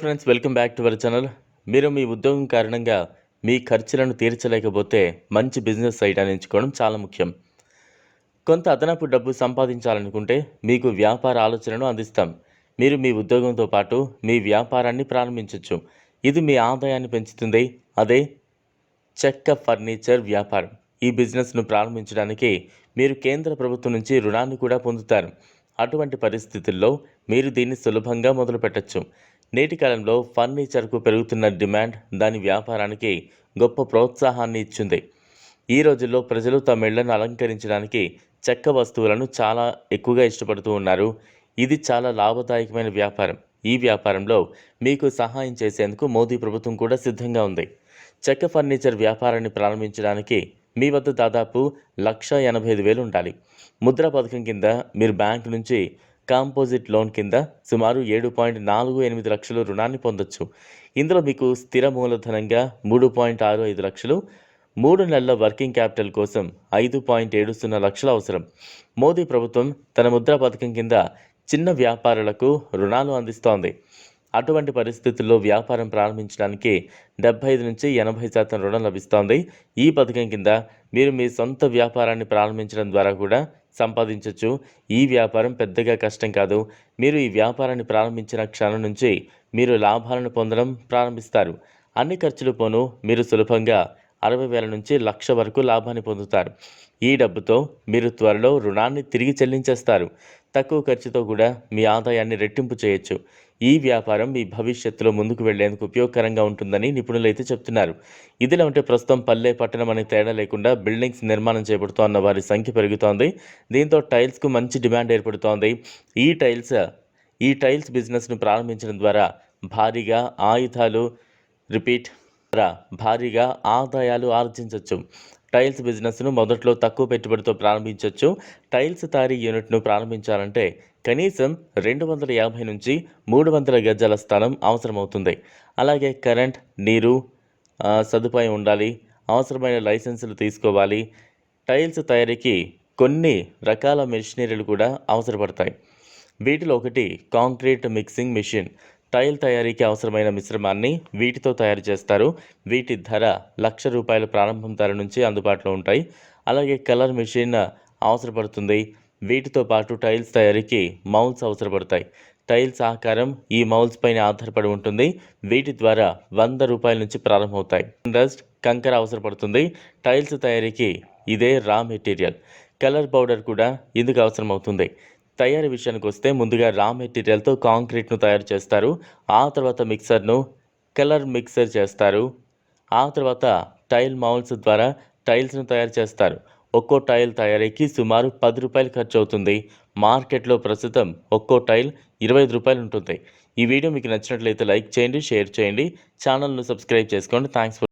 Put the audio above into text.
Friends welcome back to our channel మీరు మీ ఉద్యోగం కారణంగా మీ ఖర్చులను తీర్చలేకపోతే మంచి బిజినెస్ ఐడియాని ఎంచుకోవడం చాలా ముఖ్యం. కొంత అదనపు డబ్బు సంపాదించాలనుకుంటే మీకు వ్యాపార ఆలోచనను అందిస్తాం. మీరు మీ ఉద్యోగంతో పాటు మీ వ్యాపారాన్ని ప్రారంభించవచ్చు ఇది మీ ఆదాయాన్ని పెంచుతుంది. అదే చెక్క ఫర్నిచర్ వ్యాపారం. ఈ బిజినెస్ను ప్రారంభించడానికి మీరు కేంద్ర ప్రభుత్వం నుంచి రుణాన్ని కూడా పొందుతారు. అటువంటి పరిస్థితుల్లో మీరు దీన్ని సులభంగా మొదలుపెట్టచ్చు. నేటి కాలంలో ఫర్నిచర్కు పెరుగుతున్న డిమాండ్ దాని వ్యాపారానికి గొప్ప ప్రోత్సాహాన్ని ఇచ్చింది. ఈ రోజుల్లో ప్రజలు తమ ఇళ్ళను అలంకరించడానికి చెక్క వస్తువులను చాలా ఎక్కువగా ఇష్టపడుతూ ఉన్నారు. ఇది చాలా లాభదాయకమైన వ్యాపారం. ఈ వ్యాపారంలో మీకు సహాయం చేసేందుకు మోదీ ప్రభుత్వం కూడా సిద్ధంగా ఉంది. చెక్క ఫర్నిచర్ వ్యాపారాన్ని ప్రారంభించడానికి మీ వద్ద దాదాపు లక్ష ఎనభై ఐదు వేలు ఉండాలి. ముద్ర పథకం కింద మీరు బ్యాంక్ నుంచి కాంపోజిట్ లోన్ కింద సుమారు ఏడు పాయింట్ నాలుగు ఎనిమిది లక్షలు రుణాన్ని పొందొచ్చు. ఇందులో మీకు స్థిర మూలధనంగా మూడు పాయింట్ ఆరు ఐదు లక్షలు మూడు నెలల వర్కింగ్ క్యాపిటల్ కోసం ఐదు పాయింట్ ఏడు సున్నా లక్షలు అవసరం. మోదీ ప్రభుత్వం తన ముద్ర పథకం కింద చిన్న వ్యాపారులకు రుణాలు అందిస్తోంది. అటువంటి పరిస్థితుల్లో వ్యాపారం ప్రారంభించడానికి డెబ్బై ఐదు నుంచి ఎనభై శాతం రుణం లభిస్తోంది. ఈ పథకం కింద మీరు మీ సొంత వ్యాపారాన్ని ప్రారంభించడం ద్వారా కూడా సంపాదించవచ్చు ఈ వ్యాపారం పెద్దగా కష్టం కాదు. మీరు ఈ వ్యాపారాన్ని ప్రారంభించిన క్షణం నుంచి మీరు లాభాలను పొందడం ప్రారంభిస్తారు. అన్ని ఖర్చులు పోను. మీరు సులభంగా అరవై వేల నుంచి లక్ష వరకు లాభాన్ని పొందుతారు. ఈ డబ్బుతో మీరు త్వరలో రుణాన్ని తిరిగి చెల్లించేస్తారు. తక్కువ ఖర్చుతో కూడా మీ ఆదాయాన్ని రెట్టింపు చేయొచ్చు. ఈ వ్యాపారం మీ భవిష్యత్తులో ముందుకు వెళ్ళేందుకు ఉపయోగకరంగా ఉంటుందని నిపుణులు అయితే చెప్తున్నారు. ఇదిలా ఉంటే ప్రస్తుతం పల్లె పట్టణం అనే తేడా లేకుండా బిల్డింగ్స్ నిర్మాణం చేపడుతోన్న వారి సంఖ్య పెరుగుతోంది. దీంతో టైల్స్కు మంచి డిమాండ్ ఏర్పడుతోంది. ఈ టైల్స్ ఈ టైల్స్ బిజినెస్ను ప్రారంభించడం ద్వారా భారీగా ఆయుధాలు రిపీట్ మాత్ర భారీగా ఆదాయాలు ఆర్జించవచ్చు టైల్స్ బిజినెస్ను మొదట్లో తక్కువ పెట్టుబడితో ప్రారంభించవచ్చు టైల్స్ తయారీ యూనిట్ను ప్రారంభించాలంటే కనీసం రెండు వందల యాభై నుంచి మూడు వందల గజాల స్థలం అవసరమవుతుంది. అలాగే కరెంట్ నీరు సదుపాయం ఉండాలి. అవసరమైన లైసెన్సులు తీసుకోవాలి. టైల్స్ తయారీకి కొన్ని రకాల మెషినరీలు కూడా అవసరపడతాయి. వీటిలో ఒకటి కాంక్రీట్ మిక్సింగ్ మిషన్. టైల్ తయారీకి అవసరమైన మిశ్రమాన్ని వీటితో తయారు చేస్తారు. వీటి ధర లక్ష రూపాయల ప్రారంభం ధర నుంచి అందుబాటులో ఉంటాయి. అలాగే కలర్ మిషన్ అవసరపడుతుంది. వీటితో పాటు టైల్స్ తయారీకి మౌల్స్ అవసరపడతాయి. టైల్స్ ఆకారం ఈ మౌల్స్ పైన ఆధారపడి ఉంటుంది. వీటి ద్వారా వంద రూపాయల నుంచి ప్రారంభమవుతాయి. డస్ట్ కంకర అవసరపడుతుంది. టైల్స్ తయారీకి ఇదే రా మెటీరియల్. కలర్ పౌడర్ కూడా ఇందుకు అవసరమవుతుంది. తయారీ విషయానికి వస్తే ముందుగా రా మెటీరియల్తో కాంక్రీట్ను తయారు చేస్తారు. ఆ తర్వాత మిక్సర్ను కలర్ మిక్సర్ చేస్తారు. ఆ తర్వాత టైల్ మౌల్స్ ద్వారా టైల్స్ను తయారు చేస్తారు. ఒక్కో టైల్ తయారీకి సుమారు పది రూపాయలు ఖర్చు అవుతుంది మార్కెట్లో ప్రస్తుతం ఒక్కో టైల్ ఇరవై ఐదు రూపాయలు ఉంటుంది. ఈ వీడియో మీకు నచ్చినట్లయితే లైక్ చేయండి షేర్ చేయండి. ఛానల్ను సబ్స్క్రైబ్ చేసుకోండి. థ్యాంక్స్